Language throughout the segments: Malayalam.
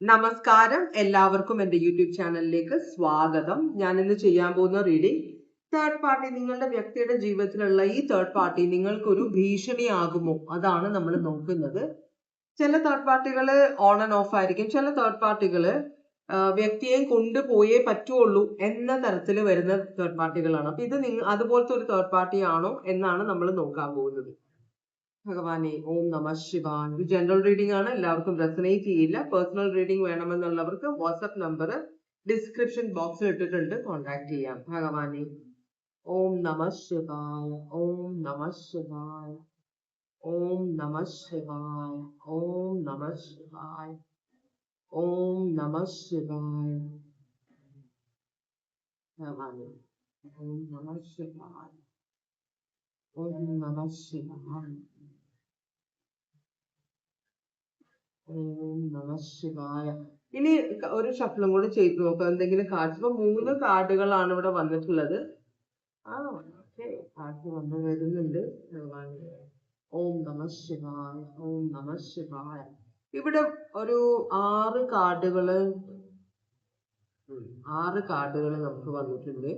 നമസ്കാരം. എല്ലാവർക്കും എന്റെ യൂട്യൂബ് ചാനലിലേക്ക് സ്വാഗതം. ഞാൻ ഇന്ന് ചെയ്യാൻ പോകുന്ന റീഡിംഗ് തേർഡ് പാർട്ടി നിങ്ങളുടെ വ്യക്തിയുടെ ജീവിതത്തിലുള്ള ഈ തേർഡ് പാർട്ടി നിങ്ങൾക്കൊരു ഭീഷണിയാകുമോ? അതാണ് നമ്മൾ നോക്കുന്നത്. ചില തേർഡ് പാർട്ടികൾ ഓൺ ആൻഡ് ഓഫ് ആയിരിക്കും. ചില തേർഡ് പാർട്ടികൾ വ്യക്തിയെ കൊണ്ടുപോയേ പറ്റുള്ളൂ എന്ന തരത്തിൽ വരുന്ന തേർഡ് പാർട്ടികളാണ് അപ്പൊ ഇത് നിങ്ങൾ അതുപോലത്തെ ഒരു തേർഡ് പാർട്ടി ആണോ എന്നാണ് നമ്മൾ നോക്കാൻ പോകുന്നത്. ഭഗവാനെ ഓം നമ ശിവാൻ ഇത് ജനറൽ റീഡിംഗ് ആണ്. എല്ലാവർക്കും റെസനേറ്റ് ചെയ്യില്ല. പേഴ്സണൽ റീഡിംഗ് വേണമെന്നുള്ളവർക്ക് വാട്സ്ആപ്പ് നമ്പർ ഡിസ്ക്രിപ്ഷൻ ബോക്സിൽ ഇട്ടിട്ടുണ്ട്. കോൺടാക്ട് ചെയ്യാം. ഭഗവാനെ ഓം നമ ശിവായ. ഓം നമ ശിവായ. ഓം നമ ശിവായ. ഓം നമ ശിവായ. ഓം നമ ശിവായ. ഭഗവാനെ ഓം നമ ശിവായ. ഓം നമ ശിവായ. ശിവായ. ഇനി ഒരു ഷഫിളും കൂടി ചെയ്തു നോക്കാം. എന്തെങ്കിലും കാർഡ്സ് ഇപ്പൊ മൂന്ന് കാർഡുകളാണ് ഇവിടെ വന്നിട്ടുള്ളത്. ആ ഓക്കെ. കാർഡ് വന്നു വരുന്നുണ്ട്. ഓം നമ ശിവായ ഓം നമ ശിവായ. ഇവിടെ ഒരു ആറ് കാർഡുകൾ ആറ് കാർഡുകൾ നമുക്ക് വന്നിട്ടുണ്ട്.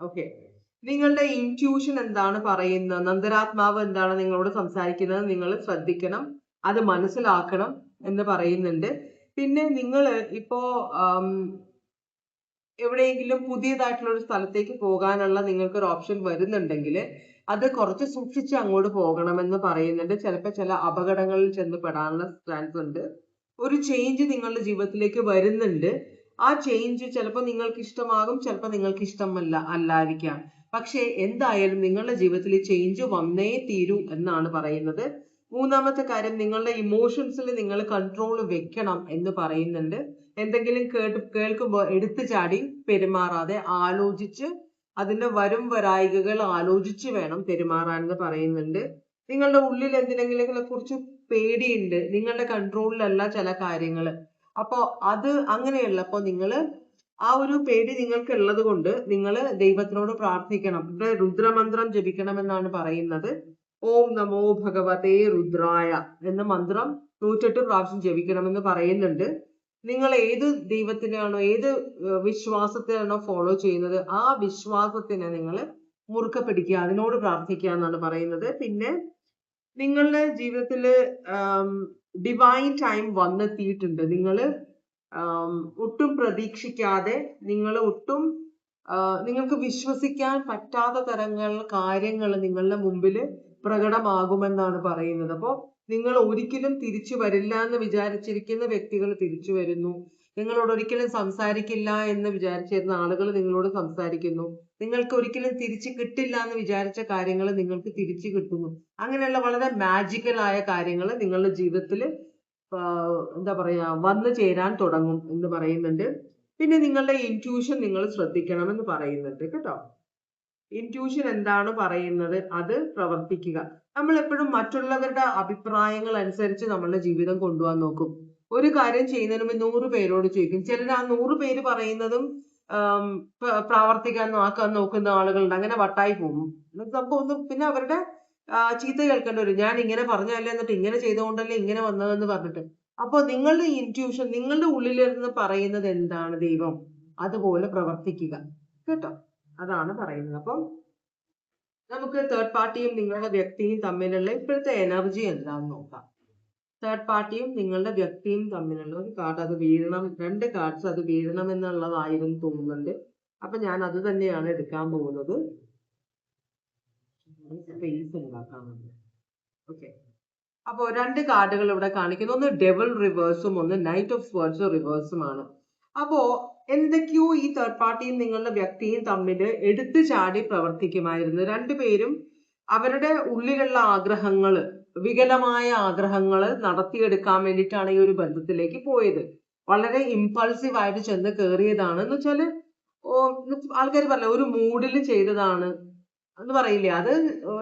ഓക്കെ. നിങ്ങളുടെ ഇന്റ്യൂഷൻ എന്താണ് പറയുന്നത്? നന്ദരാത്മാവ് എന്താണ് നിങ്ങളോട് സംസാരിക്കുന്നത്? നിങ്ങൾ ശ്രദ്ധിക്കണം അത് മനസ്സിലാക്കണം എന്ന് പറയുന്നുണ്ട്. പിന്നെ നിങ്ങൾ ഇപ്പോ എവിടെയെങ്കിലും പുതിയതായിട്ടുള്ള ഒരു സ്ഥലത്തേക്ക് പോകാനുള്ള നിങ്ങൾക്ക് ഒരു ഓപ്ഷൻ വരുന്നുണ്ടെങ്കിൽ അത് കുറച്ച് സൂക്ഷിച്ച് അങ്ങോട്ട് പോകണമെന്ന് പറയുന്നുണ്ട്. ചിലപ്പോൾ ചില അപകടങ്ങളിൽ ചെന്ന് പെടാനുള്ള ചാൻസ് ഉണ്ട്. ഒരു ചേഞ്ച് നിങ്ങളുടെ ജീവിതത്തിലേക്ക് വരുന്നുണ്ട്. ആ ചേഞ്ച് ചിലപ്പോൾ നിങ്ങൾക്ക് ഇഷ്ടമാകും ചിലപ്പോൾ നിങ്ങൾക്ക് ഇഷ്ടമല്ല അല്ലായിരിക്കാം. പക്ഷേ എന്തായാലും നിങ്ങളുടെ ജീവിതത്തിൽ ചേഞ്ച് വന്നേ തീരൂ എന്നാണ് പറയുന്നത്. മൂന്നാമത്തെ കാര്യം നിങ്ങളുടെ ഇമോഷൻസിൽ നിങ്ങൾ കൺട്രോൾ വെക്കണം എന്ന് പറയുന്നുണ്ട്. എന്തെങ്കിലും കേട്ട് കേൾക്കുമ്പോൾ എടുത്തു ചാടി പെരുമാറാതെ ആലോചിച്ച് അതിന്റെ വരും വരായികകൾ ആലോചിച്ച് വേണം പെരുമാറാൻ എന്ന് പറയുന്നുണ്ട്. നിങ്ങളുടെ ഉള്ളിൽ എന്തിനെങ്കിലും കുറിച്ച് പേടിയുണ്ട്. നിങ്ങളുടെ കൺട്രോളിലല്ല ചില കാര്യങ്ങൾ. അപ്പോ അത് അങ്ങനെയുള്ളപ്പോ നിങ്ങൾ ആ ഒരു പേടി നിങ്ങൾക്ക് ഉള്ളത് കൊണ്ട് നിങ്ങൾ ദൈവത്തിനോട് പ്രാർത്ഥിക്കണം. ഇവിടെ രുദ്രമന്ത്രം ജപിക്കണമെന്നാണ് പറയുന്നത്. ഓം നമോ ഭഗവതേ രുദ്രായ എന്ന മന്ത്രം നൂറ്റെട്ട് പ്രാവശ്യം ജപിക്കണമെന്ന് പറയുന്നുണ്ട്. നിങ്ങൾ ഏത് ദൈവത്തിനാണോ ഏത് വിശ്വാസത്തിനാണോ ഫോളോ ചെയ്യുന്നത് ആ വിശ്വാസത്തിനെ നിങ്ങൾ മുറുക്ക പിടിക്കുക അതിനോട് പ്രാർത്ഥിക്കുക എന്നാണ് പറയുന്നത്. പിന്നെ നിങ്ങളുടെ ജീവിതത്തിൽ ഡിവൈൻ ടൈം വന്നെത്തിയിട്ടുണ്ട്. നിങ്ങൾ ഒട്ടും പ്രതീക്ഷിക്കാതെ നിങ്ങൾ ഒട്ടും നിങ്ങൾക്ക് വിശ്വസിക്കാൻ പറ്റാത്ത തരങ്ങൾ കാര്യങ്ങൾ നിങ്ങളുടെ മുമ്പിൽ പ്രകടമാകുമെന്നാണ് പറയുന്നത്. അപ്പോൾ നിങ്ങൾ ഒരിക്കലും തിരിച്ചു വരില്ല എന്ന് വിചാരിച്ചിരിക്കുന്ന വ്യക്തികൾ തിരിച്ചു വരുന്നു. നിങ്ങളോട് ഒരിക്കലും സംസാരിക്കില്ല എന്ന് വിചാരിച്ചിരുന്ന ആളുകൾ നിങ്ങളോട് സംസാരിക്കുന്നു. നിങ്ങൾക്ക് ഒരിക്കലും തിരിച്ചു കിട്ടില്ല എന്ന് വിചാരിച്ച കാര്യങ്ങൾ നിങ്ങൾക്ക് തിരിച്ചു കിട്ടുന്നു. അങ്ങനെയുള്ള വളരെ മാജിക്കൽ ആയ കാര്യങ്ങൾ നിങ്ങളുടെ ജീവിതത്തിൽ എന്താ പറയാ വന്നു ചേരാൻ തുടങ്ങും എന്ന് പറയുന്നുണ്ട്. പിന്നെ നിങ്ങളുടെ ഇന്റ്യൂഷൻ നിങ്ങൾ ശ്രദ്ധിക്കണം എന്ന് പറയുന്നുണ്ട് കേട്ടോ. ഇന്റ്യൂഷൻ എന്താണ് പറയുന്നത്? അത് പ്രവർത്തിക്കുക. നമ്മൾ എപ്പോഴും മറ്റുള്ളവരുടെ അഭിപ്രായങ്ങൾ അനുസരിച്ച് നമ്മളുടെ ജീവിതം കൊണ്ടുപോകാൻ നോക്കും. ഒരു കാര്യം ചെയ്യുന്നതിന് മുമ്പ് നൂറ് പേരോട് ചോദിക്കും. ചിലർ ആ നൂറ് പേര് പറയുന്നതും പ്രാവർത്തിക്കാൻ നോക്കാൻ നോക്കുന്ന ആളുകളുണ്ട്. അങ്ങനെ വട്ടായി പോകും. നമുക്ക് ഒന്നും പിന്നെ അവരുടെ ചീത്ത കേൾക്കേണ്ടി വരും. ഞാൻ ഇങ്ങനെ പറഞ്ഞല്ലേ എന്നിട്ട് ഇങ്ങനെ ചെയ്തുകൊണ്ടല്ലേ ഇങ്ങനെ വന്നതെന്ന് പറഞ്ഞിട്ട്. അപ്പൊ നിങ്ങളുടെ ഇന്റ്യൂഷൻ നിങ്ങളുടെ ഉള്ളിലിരുന്ന് പറയുന്നത് എന്താണ് ദൈവം? അതുപോലെ പ്രവർത്തിക്കുക. കേട്ടോ? അതാണ് പറയുന്നത്. അപ്പം നമുക്ക് തേർഡ് പാർട്ടിയും നിങ്ങളുടെ വ്യക്തിയും തമ്മിലുള്ള ഇപ്പോഴത്തെ എനർജി എന്താന്ന് നോക്കാം. തേർഡ് പാർട്ടിയും നിങ്ങളുടെ വ്യക്തിയും തമ്മിലുള്ള ഒരു കാർഡ് അത് വീഴണം. രണ്ട് കാർഡ്സ് അത് വീഴണം എന്നുള്ളതായിരുന്നു തോന്നുന്നുണ്ട്. അപ്പൊ ഞാൻ അത് തന്നെയാണ് എടുക്കാൻ പോകുന്നത്. സ്പേസ് ഉണ്ടാക്കാൻ ഓക്കെ അപ്പോൾ രണ്ട് കാർഡുകൾ ഇവിടെ കാണിക്കുന്നു. ഒന്ന് ഡെവൽ റിവേഴ്സും ഒന്ന് നൈറ്റ് ഓഫ് സ്വേർഡ്സ് റിവേഴ്സുമാണ് അപ്പോൾ എന്തൊക്കെയോ ഈ തേർഡ് പാർട്ടിയും നിങ്ങളുടെ വ്യക്തിയും തമ്മിൽ എടുത്തു ചാടി പ്രവർത്തിക്കുമായിരുന്നു. രണ്ടുപേരും അവരുടെ ഉള്ളിലുള്ള ആഗ്രഹങ്ങൾ വികലമായ ആഗ്രഹങ്ങൾ നടത്തിയെടുക്കാൻ വേണ്ടിയിട്ടാണ് ഈ ഒരു ബന്ധത്തിലേക്ക് പോയത്. വളരെ ഇമ്പൾസീവ് ആയിട്ട് ചെന്ന് കയറിയതാണ് എന്ന് വെച്ചാൽ ആൾക്കാർ പറയില്ല ഒരു മൂഡിൽ ചെയ്തതാണ്. എന്ന് പറയില്ലേ? അത്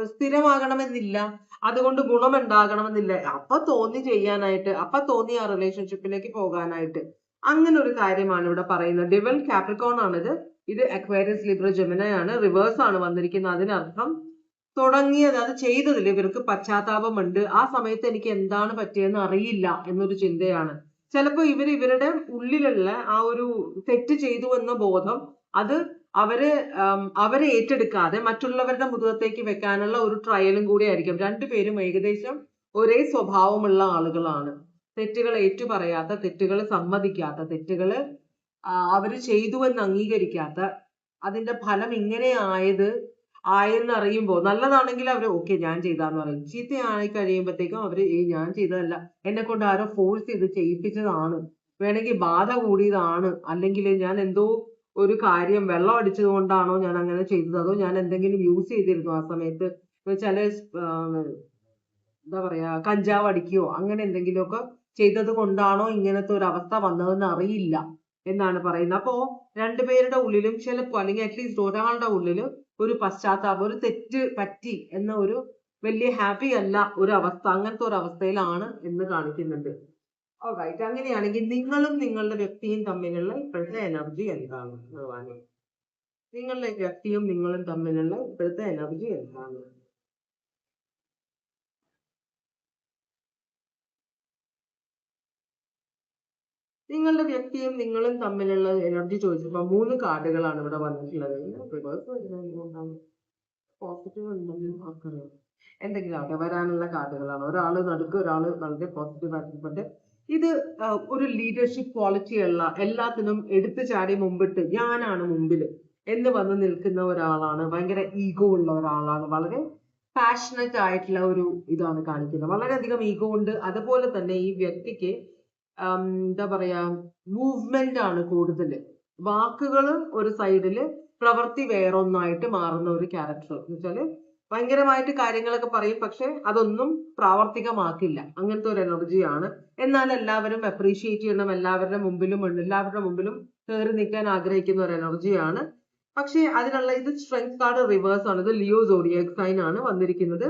സ്ഥിരമാകണമെന്നില്ല. അതുകൊണ്ട് ഗുണമുണ്ടാകണമെന്നില്ല. അപ്പൊ തോന്നി ചെയ്യാനായിട്ട് അപ്പൊ തോന്നി ആ റിലേഷൻഷിപ്പിലേക്ക് പോകാനായിട്ട്. അങ്ങനെ ഒരു കാര്യമാണ് ഇവിടെ പറയുന്നത്. ഡിവൽ കാപ്രിക്കോൺ ആണിത്. ഇത് അക്വേറിയസ് ലിബ്ര ജമിനയാണ് റിവേഴ്സ് ആണ് വന്നിരിക്കുന്നത്. അതിനർത്ഥം തുടങ്ങിയത് അത് ചെയ്തതിൽ ഇവർക്ക് പശ്ചാത്താപമുണ്ട്. ആ സമയത്ത് എനിക്ക് എന്താണ് പറ്റിയെന്ന് അറിയില്ല എന്നൊരു ചിന്തയാണ്. ചിലപ്പോൾ ഇവർ ഇവരുടെ ഉള്ളിലുള്ള ആ ഒരു തെറ്റ് ചെയ്തു എന്ന ബോധം അത് അവർ അവരെ ഏറ്റെടുക്കാതെ മറ്റുള്ളവരുടെ മുഖത്തേക്ക് വെക്കാനുള്ള ഒരു ട്രയലും കൂടി ആയിരിക്കും. രണ്ടുപേരും ഏകദേശം ഒരേ സ്വഭാവമുള്ള ആളുകളാണ്. തെറ്റുകൾ ഏറ്റുപറയാത്ത തെറ്റുകൾ സമ്മതിക്കാത്ത തെറ്റുകൾ അവർ ചെയ്തു എന്ന് അംഗീകരിക്കാത്ത അതിന്റെ ഫലം ഇങ്ങനെ ആയത് ആയെന്ന് അറിയുമ്പോൾ നല്ലതാണെങ്കിൽ അവർ ഓക്കെ ഞാൻ ചെയ്താന്ന് പറയും. ചീത്തയായി കഴിയുമ്പോഴത്തേക്കും അവർ ഏയ് ഞാൻ ചെയ്തതല്ല. എന്നെ കൊണ്ട് ആരോ ഫോഴ്സ് ചെയ്ത് ചെയ്യിപ്പിച്ചതാണ്. വേണമെങ്കിൽ ബാധ കൂടിയതാണ്. അല്ലെങ്കിൽ ഞാൻ എന്തോ ഒരു കാര്യം വെള്ളം അടിച്ചത് കൊണ്ടാണോ ഞാൻ അങ്ങനെ ചെയ്തത്? അതോ ഞാൻ എന്തെങ്കിലും യൂസ് ചെയ്തിരുന്നു ആ സമയത്ത്? ചില എന്താ പറയാ കഞ്ചാവ് അടിക്കുകയോ അങ്ങനെ എന്തെങ്കിലുമൊക്കെ ചെയ്തത് കൊണ്ടാണോ ഇങ്ങനത്തെ ഒരു അവസ്ഥ വന്നതെന്ന് അറിയില്ല എന്നാണ് പറയുന്നത്. അപ്പോ രണ്ടുപേരുടെ ഉള്ളിലും ചിലപ്പോ അല്ലെങ്കിൽ അറ്റ്ലീസ്റ്റ് ഒരാളുടെ ഉള്ളിൽ ഒരു പശ്ചാത്താപം ഒരു തെറ്റ് പറ്റി എന്ന ഒരു വലിയ ഹാപ്പി അല്ല ഒരു അവസ്ഥ അങ്ങനത്തെ ഒരു അവസ്ഥയിലാണ് എന്ന് കാണിക്കുന്നുണ്ട്. റൈറ്റ് അങ്ങനെയാണെങ്കിൽ നിങ്ങളും നിങ്ങളുടെ വ്യക്തിയും തമ്മിലുള്ള ഇപ്പോഴത്തെ എനർജി എന്താണ് ഭഗവാനെ? നിങ്ങളുടെ വ്യക്തിയും നിങ്ങളും തമ്മിലുള്ള ഇപ്പോഴത്തെ എനർജി എന്താണ്? നിങ്ങളുടെ വ്യക്തിയും നിങ്ങളും തമ്മിലുള്ള എനർജി ചോദിച്ചപ്പോ മൂന്ന് കാർഡുകളാണ് ഇവിടെ വന്നിട്ടുള്ളത്. പോസിറ്റീവ് ഉണ്ടെങ്കിൽ ആക്കറിയാം എന്തെങ്കിലും ആകട്ടെ വരാനുള്ള കാർഡുകളാണ്. ഒരാൾ നടുക്ക് ഒരാൾ വളരെ പോസിറ്റീവ് ആയിട്ടുണ്ട് ഇത് ഒരു ലീഡർഷിപ്പ് ക്വാളിറ്റി ഉള്ള എല്ലാത്തിനും എടുത്തു ചാടി മുമ്പിട്ട് ഞാനാണ് മുമ്പിൽ എന്ന് വന്ന് നിൽക്കുന്ന ഒരാളാണ്. ഭയങ്കര ഈഗോ ഉള്ള ഒരാളാണ്. വളരെ പാഷനറ്റ് ആയിട്ടുള്ള ഒരു ഇതാണ് കാണിക്കുന്നത്. വളരെയധികം ഈഗോ ഉണ്ട്. അതുപോലെ തന്നെ ഈ വ്യക്തിക്ക് എന്താ പറയാ മൂവ്മെന്റ് ആണ് കൂടുതൽ വാക്കുകൾ ഒരു സൈഡിൽ പ്രവൃത്തി വേറൊന്നായിട്ട് മാറുന്ന ഒരു ക്യാരക്ടർ എന്ന് വെച്ചാൽ ഭയങ്കരമായിട്ട് കാര്യങ്ങളൊക്കെ പറയും പക്ഷെ അതൊന്നും പ്രാവർത്തികമാക്കില്ല. അങ്ങനത്തെ ഒരു എനർജിയാണ് എന്നാൽ എല്ലാവരും അപ്രീഷിയേറ്റ് ചെയ്യണം എല്ലാവരുടെ മുമ്പിലും എല്ലാവരുടെ മുമ്പിലും കയറി നിൽക്കാൻ ആഗ്രഹിക്കുന്ന ഒരു എനർജിയാണ് പക്ഷേ അതിനുള്ള ഇത് സ്ട്രെങ്ത് കാർഡ് റിവേഴ്സ് ആണ്. ഇത് ലിയോ സോഡിയക് സൈൻ ആണ് വന്നിരിക്കുന്നത്.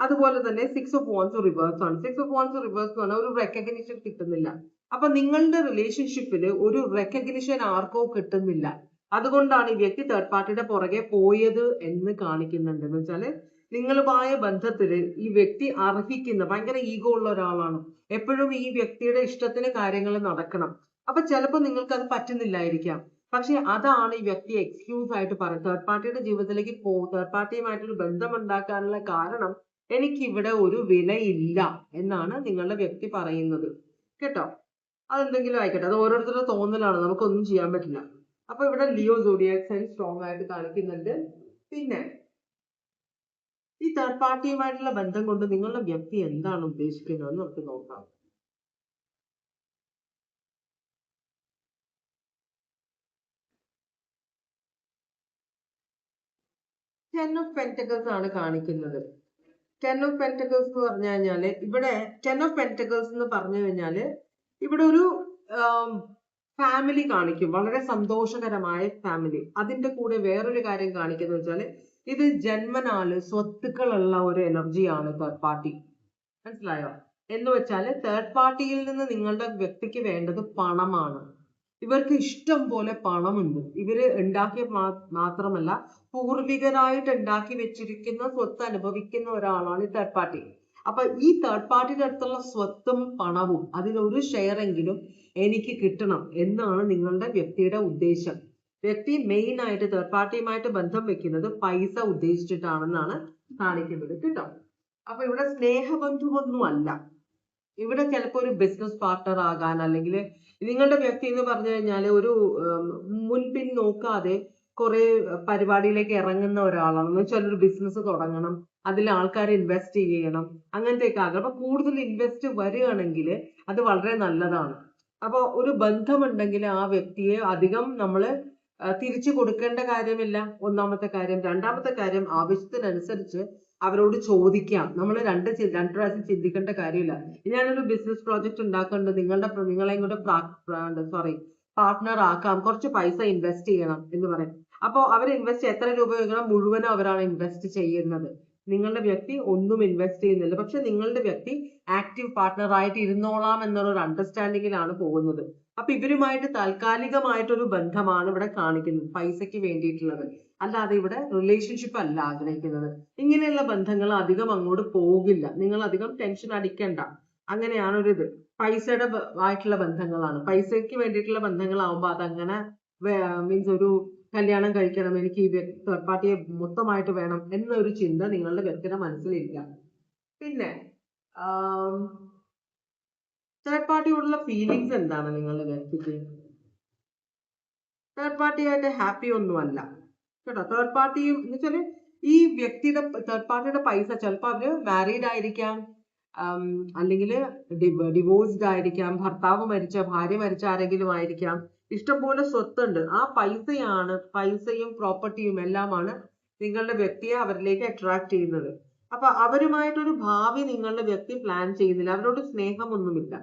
അതുപോലെ തന്നെ സിക്സ് ഓഫ് വോൺസ് റിവേഴ്സ് ആണ്. സിക്സ് ഓഫ് വോൺസ് റിവേഴ്സ് എന്ന് പറഞ്ഞാൽ ഒരു റെക്കഗ്നിഷൻ കിട്ടുന്നില്ല. അപ്പൊ നിങ്ങളുടെ റിലേഷൻഷിപ്പിൽ ഒരു റെക്കഗ്നിഷൻ ആർക്കോ കിട്ടുന്നില്ല. അതുകൊണ്ടാണ് ഈ വ്യക്തി തേർഡ് പാർട്ടിയുടെ പുറകെ പോയത് എന്ന് കാണിക്കുന്നുണ്ട് എന്ന് വെച്ചാൽ നിങ്ങളുമായ ബന്ധത്തിൽ ഈ വ്യക്തി അർഹിക്കുന്ന ഭയങ്കര ഈഗോ ഉള്ള ഒരാളാണ്. എപ്പോഴും ഈ വ്യക്തിയുടെ ഇഷ്ടത്തിന് കാര്യങ്ങൾ നടക്കണം. അപ്പൊ ചിലപ്പോൾ നിങ്ങൾക്ക് അത് പറ്റുന്നില്ലായിരിക്കാം. പക്ഷെ അതാണ് ഈ വ്യക്തി എക്സ്ക്യൂസ് ആയിട്ട് പറയുന്നത്. തേർഡ് പാർട്ടിയുടെ ജീവിതത്തിലേക്ക് പോ തേർഡ് പാർട്ടിയുമായിട്ടൊരു ബന്ധം ഉണ്ടാക്കാനുള്ള കാരണം എനിക്ക് ഇവിടെ ഒരു വിലയില്ല എന്നാണ് നിങ്ങളുടെ വ്യക്തി പറയുന്നത്. കേട്ടോ? അതെന്തെങ്കിലും ആയിക്കോട്ടെ. അത് ഓരോരുത്തരുടെ തോന്നലാണ്. നമുക്കൊന്നും ചെയ്യാൻ പറ്റില്ല. അപ്പൊ ഇവിടെ ലിയോ സോഡിയാക് സൈൻ സ്ട്രോങ് ആയിട്ട് കാണിക്കുന്നുണ്ട്. പിന്നെ ഈ തേർഡ് പാർട്ടിയുമായിട്ടുള്ള ബന്ധം കൊണ്ട് നിങ്ങളുടെ വ്യക്തി എന്താണ് ഉദ്ദേശിക്കുന്നത് നമുക്ക് നോക്കാം. ടെൻ ഓഫ് പെന്റക്കിൾസ് ആണ് കാണിക്കുന്നത്. ടെൻ ഓഫ് പെന്റക്കിൾസ് എന്ന് പറഞ്ഞു കഴിഞ്ഞാൽ ഇവിടെ ടെൻ ഓഫ് പെന്റക്കിൾസ് എന്ന് പറഞ്ഞു കഴിഞ്ഞാൽ ഇവിടെ ഒരു ഫാമിലി കാണിക്കും. വളരെ സന്തോഷകരമായ ഫാമിലി അതിന്റെ കൂടെ വേറൊരു കാര്യം കാണിക്കുന്നത് വെച്ചാൽ ഇത് ജന്മനാല് സ്വത്തുക്കളുള്ള ഒരു എനർജിയാണ് തേർഡ് പാർട്ടി മനസ്സിലായോ? എന്ന് വെച്ചാൽ തേർഡ് പാർട്ടിയിൽ നിന്ന് നിങ്ങളുടെ വ്യക്തിക്ക് വേണ്ടത് പണമാണ്. ഇവർക്ക് ഇഷ്ടം പോലെ പണമുണ്ട്. ഇവർ ഉണ്ടാക്കിയ മാത്രമല്ല പൂർവികരായിട്ട് ഉണ്ടാക്കി വെച്ചിരിക്കുന്ന സ്വത്ത് അനുഭവിക്കുന്ന ഒരാളാണ് ഈ തേർഡ് പാർട്ടി അപ്പൊ ഈ തേർഡ് പാർട്ടിയുടെ അടുത്തുള്ള സ്വത്തും പണവും അതിലൊരു ഷെയർ എങ്കിലും എനിക്ക് കിട്ടണം എന്നാണ് നിങ്ങളുടെ വ്യക്തിയുടെ ഉദ്ദേശം. വ്യക്തി മെയിൻ ആയിട്ട് തേർഡ് പാർട്ടിയുമായിട്ട് ബന്ധം വെക്കുന്നത് പൈസ ഉദ്ദേശിച്ചിട്ടാണെന്നാണ് കാണിക്കുന്നത് കേട്ടോ. അപ്പൊ ഇവിടെ സ്നേഹബന്ധുവൊന്നും അല്ല ഇവിടെ ചിലപ്പോൾ ഒരു ബിസിനസ് പാർട്ണർ ആകാൻ അല്ലെങ്കിൽ നിങ്ങളുടെ വ്യക്തി എന്ന് പറഞ്ഞു കഴിഞ്ഞാൽ ഒരു മുൻപിൻ നോക്കാതെ കുറെ പരിപാടിയിലേക്ക് ഇറങ്ങുന്ന ഒരാളാണ്. എന്ന് വെച്ചാൽ ഒരു ബിസിനസ് തുടങ്ങണം. അതിൽ ആൾക്കാർ ഇൻവെസ്റ്റ് ചെയ്യണം. അങ്ങനത്തെയൊക്കെ ആഗ്രഹം. അപ്പൊ കൂടുതൽ ഇൻവെസ്റ്റ് വരികയാണെങ്കിൽ അത് വളരെ നല്ലതാണ്. അപ്പൊ ഒരു ബന്ധമുണ്ടെങ്കിൽ ആ വ്യക്തിയെ അധികം നമ്മൾ തിരിച്ചു കൊടുക്കേണ്ട കാര്യമില്ല. ഒന്നാമത്തെ കാര്യം. രണ്ടാമത്തെ കാര്യം ആവശ്യത്തിനനുസരിച്ച് അവരോട് ചോദിക്കാം. നമ്മൾ രണ്ട് രണ്ട് പ്രാവശ്യം ചിന്തിക്കേണ്ട കാര്യമില്ല. ഞാനൊരു ബിസിനസ് പ്രോജക്റ്റ് ഉണ്ടാക്കുന്നുണ്ട് നിങ്ങളുടെ നിങ്ങളെയും കൂടെ സോറി പാർട്ട്ണർ ആക്കാം. കുറച്ച് പൈസ ഇൻവെസ്റ്റ് ചെയ്യണം എന്ന് പറയും. അപ്പോൾ അവർ ഇൻവെസ്റ്റ് എത്ര രൂപ വെക്കണം മുഴുവനും അവരാണ് ഇൻവെസ്റ്റ് ചെയ്യുന്നത്. നിങ്ങളുടെ വ്യക്തി ഒന്നും ഇൻവെസ്റ്റ് ചെയ്യുന്നില്ല. പക്ഷെ നിങ്ങളുടെ വ്യക്തി ആക്റ്റീവ് പാർട്ട്ണർ ആയിട്ട് ഇരുന്നോളാം എന്നുള്ള ഒരു അണ്ടർസ്റ്റാൻഡിങ്ങിലാണ് പോകുന്നത്. അപ്പൊ ഇവരുമായിട്ട് താൽക്കാലികമായിട്ടൊരു ബന്ധമാണ് ഇവിടെ കാണിക്കുന്നത് പൈസയ്ക്ക് വേണ്ടിയിട്ടുള്ളത്. അല്ലാതെ ഇവിടെ റിലേഷൻഷിപ്പ് അല്ല ആഗ്രഹിക്കുന്നത്. ഇങ്ങനെയുള്ള ബന്ധങ്ങൾ അധികം അങ്ങോട്ട് പോകില്ല. നിങ്ങൾ അധികം ടെൻഷൻ അടിക്കണ്ട. അങ്ങനെയാണ് ഒരു ഇത് പൈസയുടെ ആയിട്ടുള്ള ബന്ധങ്ങളാണ്. പൈസയ്ക്ക് വേണ്ടിയിട്ടുള്ള ബന്ധങ്ങളാവുമ്പോൾ അതങ്ങനെ മീൻസ് ഒരു കല്യാണം കഴിക്കണം എനിക്ക് ഈ തേർഡ് പാർട്ടിയെ മൊത്തമായിട്ട് വേണം എന്നൊരു ചിന്ത നിങ്ങളുടെ വ്യക്തിയുടെ മനസ്സിലില്ല. പിന്നെ തേർഡ് പാർട്ടിയോടുള്ള ഫീലിങ്സ് എന്താണ് നിങ്ങളുടെ വ്യക്തിക്ക്? തേർഡ് പാർട്ടിയായിട്ട് ഹാപ്പി ഒന്നുമല്ല. കേട്ടോ തേർഡ് പാർട്ടിയും എന്ന് വെച്ചാൽ ഈ വ്യക്തിയുടെ തേർഡ് പാർട്ടിയുടെ പൈസ ചിലപ്പോൾ അവർ മാരീഡ് ആയിരിക്കാം അല്ലെങ്കിൽ ഡിവോഴ്സ്ഡ് ആയിരിക്കാം ഭർത്താവ് മരിച്ച ഭാര്യ മരിച്ച ആരെങ്കിലും ആയിരിക്കാം. ഇഷ്ടംപോലെ സ്വത്തുണ്ട്. ആ പൈസയാണ് പൈസയും പ്രോപ്പർട്ടിയും എല്ലാമാണ് നിങ്ങളുടെ വ്യക്തിയെ അവരിലേക്ക് അട്രാക്ട് ചെയ്യുന്നത്. അപ്പൊ അവരുമായിട്ടൊരു ഭാവി നിങ്ങളുടെ വ്യക്തി പ്ലാൻ ചെയ്യുന്നില്ല. അവരോട് സ്നേഹമൊന്നുമില്ല.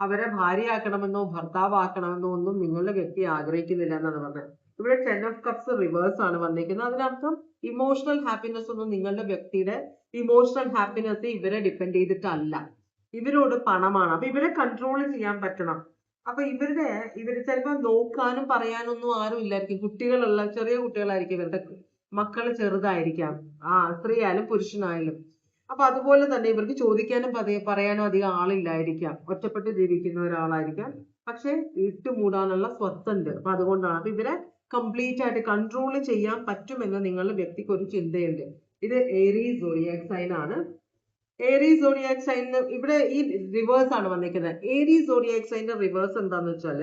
അവരെ ഭാര്യയാക്കണമെന്നോ ഭർത്താവാക്കണമെന്നോ ഒന്നും നിങ്ങളുടെ വ്യക്തി ആഗ്രഹിക്കുന്നില്ല എന്നാണ് പറഞ്ഞത്. ഇവിടെ ടെൻ ഓഫ് കപ്സ് റിവേഴ്സ് ആണ് വന്നിരിക്കുന്നത്. അതിനർത്ഥം ഇമോഷണൽ ഹാപ്പിനെസ് ഒന്നും നിങ്ങളുടെ വ്യക്തിയുടെ ഇമോഷണൽ ഹാപ്പിനെസ് ഇവരെ ഡിപ്പെൻഡ് ചെയ്തിട്ടല്ല. ഇവരോട് പണമാണ്. അപ്പൊ ഇവരെ കൺട്രോൾ ചെയ്യാൻ പറ്റണം. അപ്പൊ ഇവരുടെ ഇവർ ചിലപ്പോ നോക്കാനും പറയാനൊന്നും ആരും ഇല്ലായിരിക്കും. കുട്ടികളുള്ള ചെറിയ കുട്ടികളായിരിക്കും ഇവരുടെ മക്കൾ ചെറുതായിരിക്കാം. ആ സ്ത്രീ ആയാലും പുരുഷനായാലും. അപ്പൊ അതുപോലെ തന്നെ ഇവർക്ക് ചോദിക്കാനും പറയാനും അധികം ആളില്ലായിരിക്കാം. ഒറ്റപ്പെട്ട് ജീവിക്കുന്ന ഒരാളായിരിക്കാം. പക്ഷെ ഇട്ടുമൂടാനുള്ള സ്വത്തുണ്ട്. അപ്പൊ അതുകൊണ്ടാണ്. അപ്പൊ ഇവരെ കംപ്ലീറ്റ് ആയിട്ട് കൺട്രോൾ ചെയ്യാൻ പറ്റുമെന്ന് നിങ്ങളുടെ വ്യക്തിക്ക് ഒരു ചിന്തയുണ്ട്. ഇത് ഏരി സൈൻ ആണ് ഏരീസ് സോഡിയാക് സൈനിന് ഇവിടെ ഈ റിവേഴ്സ് ആണ് വന്നിരിക്കുന്നത്. ഏരീസ് സോഡിയാക് സൈനിന്റെ റിവേഴ്സ് എന്താന്ന് വെച്ചാൽ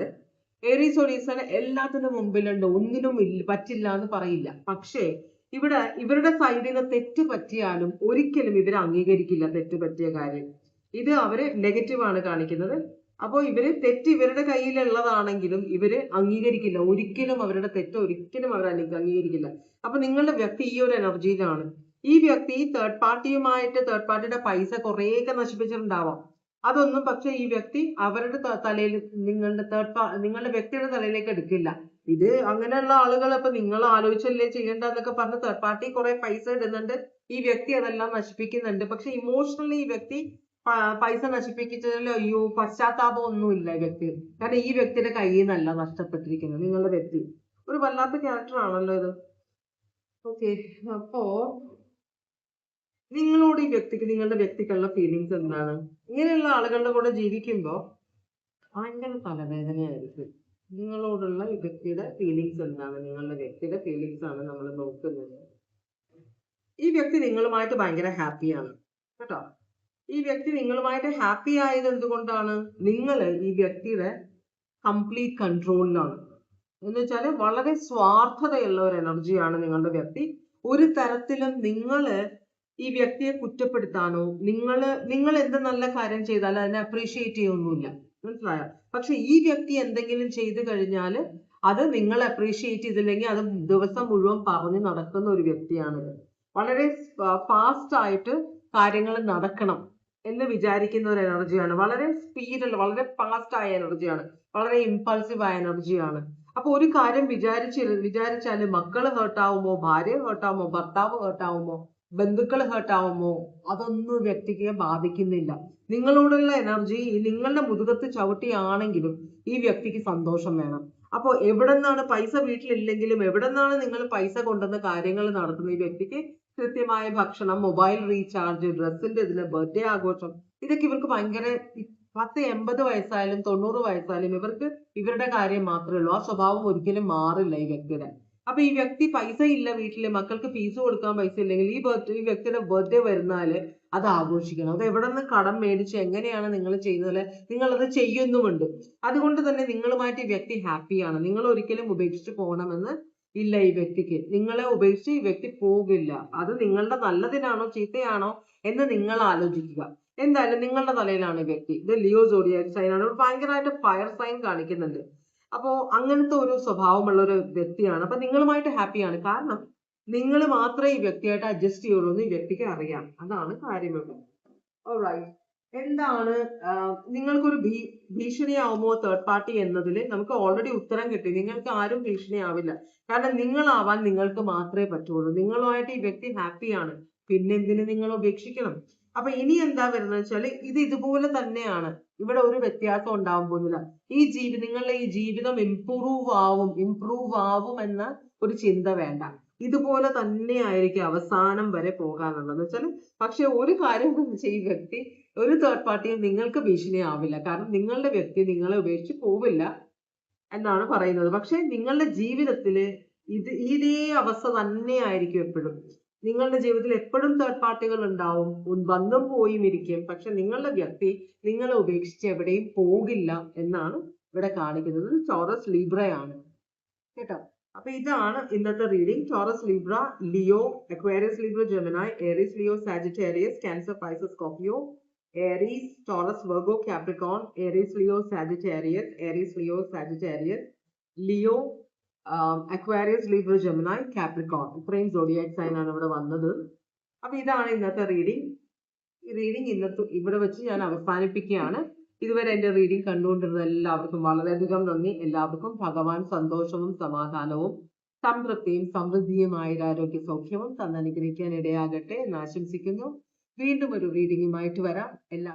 ഏരീസ് സോഡിയാക് സൈൻ എല്ലാത്തിനും മുമ്പിലുണ്ട്. ഒന്നിനും പറ്റില്ല എന്ന് പറയില്ല. പക്ഷേ ഇവിടെ ഇവരുടെ സൈഡിൽ നിന്ന് തെറ്റ് പറ്റിയാലും ഒരിക്കലും ഇവർ അംഗീകരിക്കില്ല തെറ്റ് പറ്റിയ കാര്യം. ഇത് അവർ നെഗറ്റീവ് ആണ് കാണിക്കുന്നത്. അപ്പോൾ ഇവർ തെറ്റ് ഇവരുടെ കയ്യിലുള്ളതാണെങ്കിലും ഇവർ അംഗീകരിക്കില്ല. ഒരിക്കലും അവരുടെ തെറ്റ് ഒരിക്കലും അവർ അംഗീകരിക്കില്ല. അപ്പൊ നിങ്ങളുടെ വ്യക്തി ഈ ഒരു എനർജിയിലാണ് ഈ വ്യക്തി തേർഡ് പാർട്ടിയുമായിട്ട് തേർഡ് പാർട്ടിയുടെ പൈസ കുറേയൊക്കെ നശിപ്പിച്ചിട്ടുണ്ടാവാം. അതൊന്നും പക്ഷെ ഈ വ്യക്തി അവരുടെ തലയിൽ നിങ്ങളുടെ തേർഡ് നിങ്ങളുടെ വ്യക്തിയുടെ തലയിലേക്ക് എടുക്കില്ല. ഇത് അങ്ങനെയുള്ള ആളുകൾ ഇപ്പൊ നിങ്ങൾ ആലോചിച്ചല്ലേ ചെയ്യേണ്ടതെന്നൊക്കെ പറഞ്ഞ് തേർഡ് പാർട്ടി കുറെ പൈസ ഇടുന്നുണ്ട്. ഈ വ്യക്തി അതെല്ലാം നശിപ്പിക്കുന്നുണ്ട്. പക്ഷെ ഇമോഷണലി ഈ വ്യക്തി പൈസ നശിപ്പിക്കുന്നതിൽ അയ്യോ പശ്ചാത്താപം ഒന്നുമില്ല ഈ വ്യക്തി. കാരണം ഈ വ്യക്തിയുടെ കയ്യിൽ നിന്നല്ല നഷ്ടപ്പെട്ടിരിക്കുന്നത് നിങ്ങളുടെ വ്യക്തി. ഒരു വല്ലാത്ത ക്യാരക്ടർ ആണല്ലോ ഇത്. ഓക്കെ അപ്പോ നിങ്ങളോട് ഈ വ്യക്തിക്ക് നിങ്ങളുടെ വ്യക്തിക്കുള്ള ഫീലിങ്സ് എന്താണ്? ഇങ്ങനെയുള്ള ആളുകളുടെ കൂടെ ജീവിക്കുമ്പോൾ ഭയങ്കര തലവേദനയായിരിക്കും. നിങ്ങളോടുള്ള വ്യക്തിയുടെ ഫീലിങ്സ് എന്താണ്? നിങ്ങളുടെ വ്യക്തിയുടെ ഫീലിങ്സ് ആണ് നമ്മൾ നോക്കുന്നത്. ഈ വ്യക്തി നിങ്ങളുമായിട്ട് ഭയങ്കര ഹാപ്പിയാണ് കേട്ടോ? ഈ വ്യക്തി നിങ്ങളുമായിട്ട് ഹാപ്പി ആയത് എന്തുകൊണ്ടാണ്? നിങ്ങൾ ഈ വ്യക്തിയുടെ കംപ്ലീറ്റ് കൺട്രോളിലാണ് എന്ന് വെച്ചാൽ വളരെ സ്വാർത്ഥതയുള്ള ഒരു എനർജിയാണ് നിങ്ങളുടെ വ്യക്തി. ഒരു തരത്തിലും നിങ്ങൾ ഈ വ്യക്തിയെ കുറ്റപ്പെടുത്താനോ നിങ്ങൾ നിങ്ങൾ എന്ത് നല്ല കാര്യം ചെയ്താലും അതിനെ അപ്രീഷിയേറ്റ് ചെയ്യൊന്നുമില്ല. മനസ്സിലായോ? പക്ഷെ ഈ വ്യക്തി എന്തെങ്കിലും ചെയ്തു കഴിഞ്ഞാൽ അത് നിങ്ങൾ അപ്രീഷിയേറ്റ് ചെയ്തില്ലെങ്കിൽ അത് ദിവസം മുഴുവൻ പറഞ്ഞു നടക്കുന്ന ഒരു വ്യക്തിയാണിത് വളരെ ഫാസ്റ്റ് ആയിട്ട് കാര്യങ്ങൾ നടക്കണം എന്ന് വിചാരിക്കുന്ന ഒരു എനർജിയാണ്. വളരെ സ്പീഡിൽ വളരെ ഫാസ്റ്റ് ആയ എനർജിയാണ്. വളരെ ഇമ്പൾസീവ് ആയ എനർജിയാണ്. അപ്പൊ ഒരു കാര്യം വിചാരിച്ച് വിചാരിച്ചാൽ മക്കൾ ഹേർട്ടാവുമോ ഭാര്യ ഹേർട്ടാവുമോ ഭർത്താവ് ഹേർട്ടാവുമോ ബന്ധുക്കൾ ഹേർട്ടാവുമോ അതൊന്നും വ്യക്തിക്ക് ബാധിക്കുന്നില്ല. നിങ്ങളോടുള്ള എനർജി നിങ്ങളുടെ മുതുകത്ത് ചവിട്ടിയാണെങ്കിലും ഈ വ്യക്തിക്ക് സന്തോഷം വേണം. അപ്പോൾ എവിടെ നിന്നാണ് പൈസ വീട്ടിലില്ലെങ്കിലും എവിടെ നിന്നാണ് നിങ്ങൾ പൈസ കൊണ്ടുവന്ന കാര്യങ്ങൾ നടത്തുന്ന ഈ വ്യക്തിക്ക് കൃത്യമായ ഭക്ഷണം മൊബൈൽ റീചാർജ് ഡ്രസ്സിന്റെ ഇതിന് ബർത്ത്ഡേ ആഘോഷം ഇതൊക്കെ ഇവർക്ക് ഭയങ്കര പത്ത് എൺപത് വയസ്സായാലും തൊണ്ണൂറ് വയസ്സായാലും ഇവർക്ക് ഇവരുടെ കാര്യം മാത്രമേ ഉള്ളൂ. ആ സ്വഭാവം ഒരിക്കലും മാറില്ല ഈ വ്യക്തിയുടെ. അപ്പൊ ഈ വ്യക്തി പൈസ ഇല്ല വീട്ടിൽ മക്കൾക്ക് ഫീസ് കൊടുക്കാൻ പൈസ ഇല്ലെങ്കിൽ ഈ ബർത്ത് ഈ വ്യക്തിയുടെ ബർത്ത്ഡേ വരുന്നാൽ അത് ആഘോഷിക്കണം. അത് എവിടെ നിന്ന് കടം മേടിച്ച് എങ്ങനെയാണ് നിങ്ങൾ ചെയ്യുന്നത്? നിങ്ങൾ അത് ചെയ്യുന്നുമുണ്ട്. അതുകൊണ്ട് തന്നെ നിങ്ങളുമായിട്ട് ഈ വ്യക്തി ഹാപ്പിയാണ് നിങ്ങൾ ഒരിക്കലും ഉപേക്ഷിച്ച് പോകണമെന്ന് ഇല്ല ഈ വ്യക്തിക്ക്. നിങ്ങളെ ഉപേക്ഷിച്ച് ഈ വ്യക്തി പോകില്ല. അത് നിങ്ങളുടെ നല്ലതിനാണോ ചീത്തയാണോ എന്ന് നിങ്ങൾ ആലോചിക്കുക. എന്തായാലും നിങ്ങളുടെ തലയിലാണ് ഈ വ്യക്തി. ഇത് ലിയോ സോഡിയാക് സൈൻ ആണ്. ഭയങ്കരമായിട്ട് ഫയർ സൈൻ കാണിക്കുന്നുണ്ട്. അപ്പോ അങ്ങനത്തെ ഒരു സ്വഭാവമുള്ള ഒരു വ്യക്തിയാണ്. അപ്പൊ നിങ്ങളുമായിട്ട് ഹാപ്പിയാണ്. കാരണം നിങ്ങൾ മാത്രമേ ഈ വ്യക്തിയായിട്ട് അഡ്ജസ്റ്റ് ചെയ്യുള്ളൂ എന്ന് ഈ വ്യക്തിക്ക് അറിയാം. അതാണ് കാര്യം ഇവിടെ. എന്താണ് നിങ്ങൾക്ക് നിങ്ങൾക്കൊരു ഭീ ഭീഷണിയാവുമോ തേർഡ് പാർട്ടി എന്നതിൽ നമുക്ക് ഓൾറെഡി ഉത്തരം കിട്ടി. നിങ്ങൾക്ക് ആരും ഭീഷണിയാവില്ല. കാരണം നിങ്ങളാവാൻ നിങ്ങൾക്ക് മാത്രമേ പറ്റുള്ളൂ. നിങ്ങളുമായിട്ട് ഈ വ്യക്തി ഹാപ്പിയാണ് പിന്നെന്തിന് നിങ്ങൾ ഉപേക്ഷിക്കണം? അപ്പൊ ഇനി എന്താ വരുന്നത് വെച്ചാൽ ഇത് ഇതുപോലെ തന്നെയാണ്. ഇവിടെ ഒരു വ്യത്യാസം ഉണ്ടാവാൻ പോകുന്നില്ല. ഈ ജീവി നിങ്ങളുടെ ഈ ജീവിതം ഇംപ്രൂവ് ആവും ഇംപ്രൂവ് ആവും എന്ന ഒരു ചിന്ത വേണ്ട. ഇതുപോലെ തന്നെ ആയിരിക്കും അവസാനം വരെ പോകാനുള്ളത്. വെച്ചാൽ പക്ഷെ ഒരു കാര്യം വെച്ചാൽ ഈ വ്യക്തി ഒരു തേർഡ് പാർട്ടിയും നിങ്ങൾക്ക് ഭീഷണിയാവില്ല കാരണം നിങ്ങളുടെ വ്യക്തി നിങ്ങളെ ഉപേക്ഷിച്ച് പോവില്ല എന്നാണ് പറയുന്നത്. പക്ഷെ നിങ്ങളുടെ ജീവിതത്തിൽ ഇത് ഇതേ അവസ്ഥ തന്നെ ആയിരിക്കും എപ്പോഴും. നിങ്ങളുടെ ജീവിതത്തിൽ എപ്പോഴും തേർഡ് പാർട്ടികൾ ഉണ്ടാവും. വന്നും പോയും ഇരിക്കും. പക്ഷെ നിങ്ങളുടെ വ്യക്തി നിങ്ങളെ ഉപേക്ഷിച്ച് എവിടെയും പോകില്ല എന്നാണ് ഇവിടെ കാണിക്കുന്നത്. ചോറസ് ലീബ്രയാണ് കേട്ടോ? അപ്പൊ ഇതാണ് ഇന്നത്തെ reading Taurus Libra Leo Aquarius Libra Gemini Aries Leo Sagittarius Cancer Pisces Scorpio Aries Taurus Virgo Capricorn Aries Leo Sagittarius Aries Leo Sagittarius Leo Aquarius Libra Gemini Capricorn ഇത്രയും സോഡിയാക് സൈൻ ആണ് ഇവിടെ വന്നത്. അപ്പൊ ഇതാണ് ഇന്നത്തെ റീഡിംഗ് റീഡിംഗ് ഇന്നത്തെ ഇവിടെ വെച്ച് ഞാൻ അവസാനിപ്പിക്കുകയാണ്. ഇതുവരെ എന്റെ റീഡിംഗ് കണ്ടുകൊണ്ടിരുന്ന എല്ലാവർക്കും വളരെയധികം നന്ദി. എല്ലാവർക്കും ഭഗവാൻ സന്തോഷവും സമാധാനവും സംതൃപ്തിയും സമൃദ്ധിയുമായ ആരോഗ്യ സൗഖ്യവും തന്നനുഗ്രഹിക്കാൻ ഇടയാകട്ടെ എന്ന് ആശംസിക്കുന്നു. വീണ്ടും ഒരു റീഡിംഗുമായിട്ട് വരാം. എല്ലാ